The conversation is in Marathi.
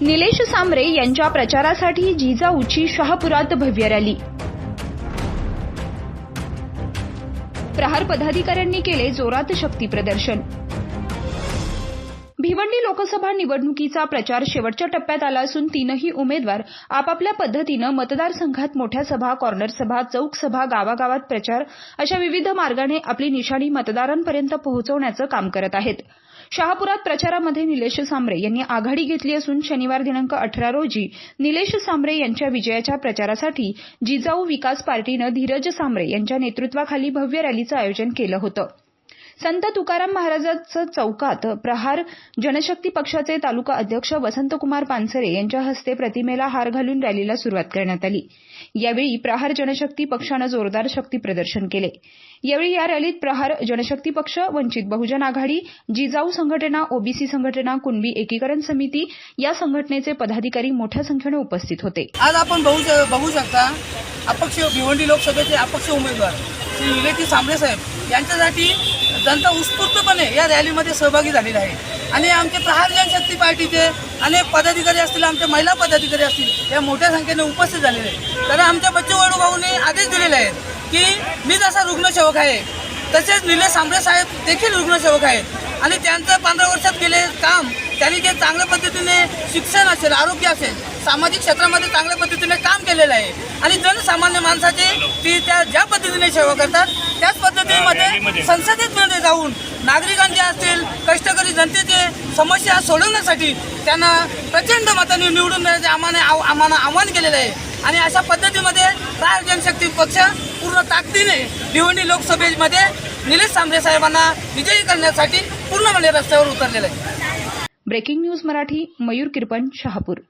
निलेश सांबरे यांच्या प्रचारासाठी जिजाऊची शहापुरात भव्य रॅली. प्रहार पदाधिकाऱ्यांनी केले जोरात शक्ती प्रदर्शन. भिवंडी लोकसभा निवडणुकीचा प्रचार शेवटच्या टप्प्यात आला असून तीनही उमेदवार आपापल्या पद्धतीनं मतदारसंघात मोठ्या सभा कॉर्नर सभा चौक सभा गावागावात प्रचार अशा विविध मार्गाने आपली निशाणी मतदारांपर्यंत पोहोचवण्याचं काम करत आहेत. शहापुरात प्रचारामध्ये निलेश सांबरे यांनी आघाडी घेतली असून शनिवार दिनांक अठरा रोजी निलेश सांबरे यांच्या विजयाच्या प्रचारासाठी जिजाऊ विकास पार्टीनं धीरज सांबरे यांच्या नेतृत्वाखाली भव्य रॅलीचं आयोजन केलं होतं. संत तुकाराम महाराजांचं चौकात प्रहार जनशक्ती पक्षाचे तालुका अध्यक्ष वसंतकुमार पानसरे यांच्या हस्ते प्रतिमेला हार घालून रॅलीला सुरुवात करण्यात आली. यावेळी प्रहार जनशक्ती पक्षानं जोरदार शक्ती प्रदर्शन केले. यावेळी या रॅलीत प्रहार जनशक्ती पक्ष वंचित बहुजन आघाडी जिजाऊ संघटना ओबीसी संघटना कुणबी एकीकरण समिती या संघटनेचे पदाधिकारी मोठ्या संख्येने उपस्थित होते. आज आपण बघू बघू शकता अपक्ष भिवंडी लोकसभेचे अपक्ष उमेदवार श्री निलेश साहेब यांच्यासाठी जनता उत्स्फूर्तपणे या रॅलीमध्ये सहभागी झालेली आहे. आणि आमचे प्रहार जनशक्ती पार्टीचे अनेक पदाधिकारी असतील आमच्या महिला पदाधिकारी असतील या मोठ्या संख्येने उपस्थित झालेले आहेत. तर आमच्या बच्चू वडू भाऊने आदेश दिलेले आहेत की मी जसा रुग्णसेवक आहे. तसेच निलेश सांबळे साहेब देखील रुग्णसेवक आहेत. आणि त्यांचं पंधरा वर्षात केले काम त्यांनी जे चांगल्या पद्धतीने शिक्षण असेल आरोग्य असेल सामाजिक क्षेत्रामध्ये चांगल्या पद्धतीने काम केलेलं आहे. आणि जनसामान्य माणसाचे ती त्या ज्या पद्धतीने सेवा करतात त्याच पद्धतीमध्ये संसदेमध्ये जाऊन नागरिकांचे असतील कष्टकरी जनतेचे समस्या सोडवण्यासाठी त्यांना प्रचंड मताने निवडून देण्याचे आम्हाला आव- आम्हाला आव्हान केलेलं आहे. आणि अशा पद्धतीमध्ये राष्ट्र जनशक्ती पक्ष पूर्ण ताकदीने भिवंडी लोकसभेमध्ये निलेश सांबरे साहेबांना विजयी करण्यासाठी पूर्णपणे रस्त्यावर उतरलेलं आहे. Breaking news Marathi Mayur Kirpan Shahapur.